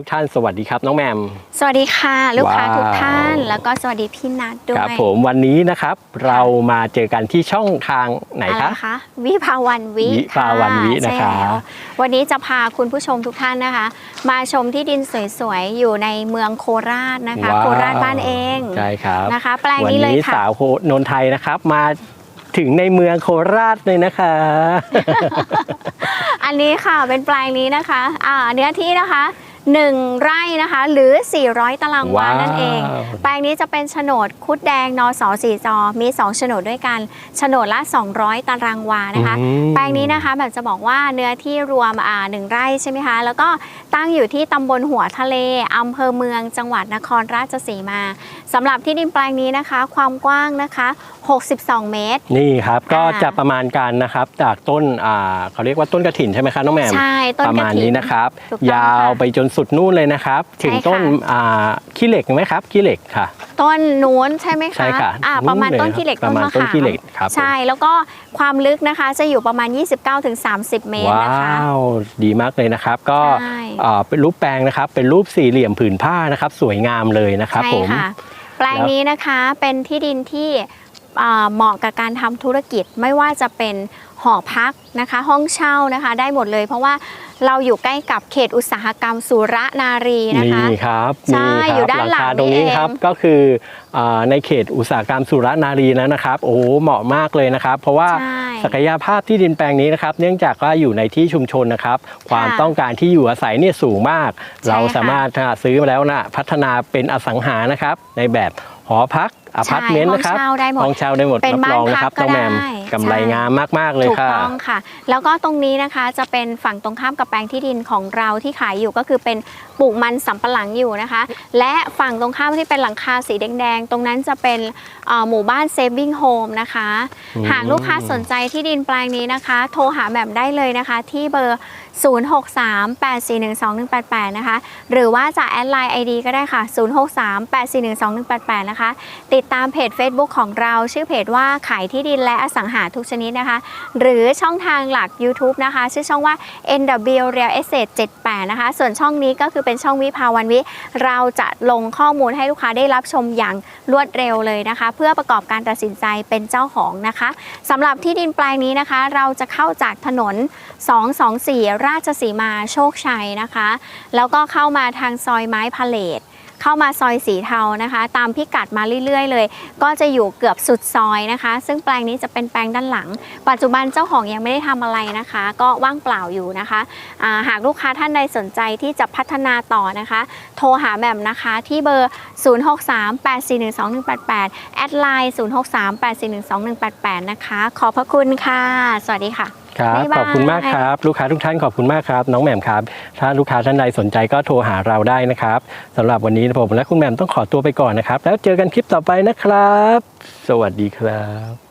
ทุกท่านสวัสดีครับ น้องแหมม สวัสดีค่ะ ลูกค้าว้าว ทุกท่าน แล้วก็สวัสดีพี่นัทด้วคยรับผมวันนี้นะครับเรามาเจอกันที่ช่องทางไหนอะไรคะ คะวิภาวันวิวิภาวันวิใช่นะครับแล้ววันนี้จะพาคุณผู้ชมทุกท่านนะคะ มาชมที่ดินสวยๆ อยู่ในเมืองโคราชนะคะ ว้วโคราชบ้านเองใช่ครับนะคะ แปลงวันนี้เลยนี้ค่ะ สาวโคนนไทยนะครับ มาถึงในเมืองโคราชเลยนะคะ อันนี้ค่ะเป็นแปลงนี้นะคะ อ่าเนื้อที่นะคะ 1 ไร่นะคะ หรือ 400 ตารางวาว้าว นั่นเอง แปลงนี้จะเป็นโฉนดคุดแดงนสสีจอ มี 2 โฉนดด้วยกัน โฉนดละ 200 ตารางวานะคะ อืม แปลงนี้นะคะแบบจะบอกว่าเนื้อที่รวมอ่าหนึ่งไร่ใช่ไหมคะ แล้วก็ตั้งอยู่ที่ตำบลหัวทะเลอำเภอเมืองจังหวัดนครราชสีมาสำหรับที่ดินแปลงนี้นะคะ ความกว้างนะคะ 62 เมตร นี่ครับก็อ่า จะประมาณการนะครับจากต้นอ่าเขาเรียกว่าต้นกระถินใช่ไหมคะน้องแหมมใช่ต้นประกระมาณถิ่ นี้นนะครับ ถูกต้องยาวค่ะไปจนสุดนู่นเลยนะครับ ถึงใช่ค่ะต้นอ่าขี้เหล็กไหมครับขี้เหล็กค่ะ ต้นนู้นใช่ไหมคะใช่ค่ะอ่านู่นประมาณเลยต้นขี้เหล็กประมาณมะต้นขามขี้เหล็กครับผมใช่แล้วก็ความลึกนะคะจะอยู่ประมาณ 29-30 เมตรว้านะคะวดีมากเลยนะครับ ก็ใช่อ่าเป็นรูปแปลงนะครับเป็นรูปสี่เหลี่ยมผืนผ้านะครับ สวยงามเลยนะครับใช่ผมค่ะแปลงนี้นะคะเป็นที่ดินที่อ่าเหมาะกับการทำธุรกิจไม่ว่าจะเป็น หอพักนะคะ ห้องเช่านะคะได้หมดเลย เพราะว่าเราอยู่ใกล้กับเขตอุตสาหกรรมสุรนารีนะคะนี่ครับใช่นี่ครับอยู่ด้านหลังคตรงนี้นี่เองครับก็คืออ่าในเขตอุตสาหกรรมสุรนารีแล้วนะครับ โอ้โหเหมาะมากเลยนะครับ เพราะว่าใช่ศักยภาพที่ดินแปลงนี้นะครับ เนื่องจากว่าอยู่ในที่ชุมชนนะครับ ความต้องการที่อยู่อาศัยเนี่ยสูงมาก เราสามารถซื้อมาแล้วนะพัฒนาเป็นอสังหานะครับ ในแบบหอพักอพาร์ตเมนต์นะครับห้องเช่าได้หมดห้องเช่าได้หมดเป็นรับรองนะครับบ้านพักก็น้องแมมได้กำไรใช่งามมาก ๆ เลยถูกค่ะต้องค่ะ แล้วก็ตรงนี้นะคะจะเป็นฝั่งตรงข้ามกับแปลงที่ดินของเราที่ขายอยู่ก็คือเป็นปลูกมันสำปะหลังอยู่นะคะ และฝั่งตรงข้ามที่เป็นหลังคาสีแดง ๆ ตรงนั้นจะเป็นเอ่อหมู่บ้าน Saving Home นะคะอืมหากลูกค้าสนใจที่ดินแปลงนี้นะคะ โทรหาแบบได้เลยนะคะ ที่เบอร์ 0638412188 นะคะ หรือว่าจะแอดไลน์ ID ก็ได้ค่ะ 0638412188 นะคะติดตามเพจ Facebook ของเราชื่อเพจว่าขายที่ดินและอสังหาทุกชนิดนะคะ หรือช่องทางหลัก YouTube นะคะ ชื่อช่องว่า NW Real Estate 78 นะคะ ส่วนช่องนี้ก็คือเป็นช่องวิภาวันวิ เราจะลงข้อมูลให้ลูกค้าได้รับชมอย่างรวดเร็วเลยนะคะ เพื่อประกอบการตัดสินใจเป็นเจ้าของนะคะสำหรับที่ดินแปลงนี้นะคะ เราจะเข้าจากถนน 224 ราชสีมาโชคชัยนะคะ แล้วก็เข้ามาทางซอยไม้พาเลต เข้ามาซอยสีเทานะคะ ตามพิกัดมาเรื่อยๆ เลย ก็จะอยู่เกือบสุดซอยนะคะ ซึ่งแปลงนี้จะเป็นแปลงด้านหลัง ปัจจุบันเจ้าของยังไม่ได้ทำอะไรนะคะ ก็ว่างเปล่าอยู่นะคะาหากลูกค้าท่านใดสนใจที่จะพัฒนาต่อนะคะ โทรหาแหม่มนะคะที่เบอร์ 0638412188 แอดไลน์0638412188 นะคะ ขอบพระคุณค่ะ สวัสดีค่ะ ครับบ๊ายบายขอบคุณมากครับ ลูกค้าทุกท่านขอบคุณมากครับ น้องแหม่มครับ ถ้าลูกค้าท่านใดสนใจก็โทรหาเราได้นะครับสำหรับวันนี้ผมและคุณแหม่มต้องขอตัวไปก่อนนะครับ แล้วเจอกันคลิปต่อไปนะครับ สวัสดีครับ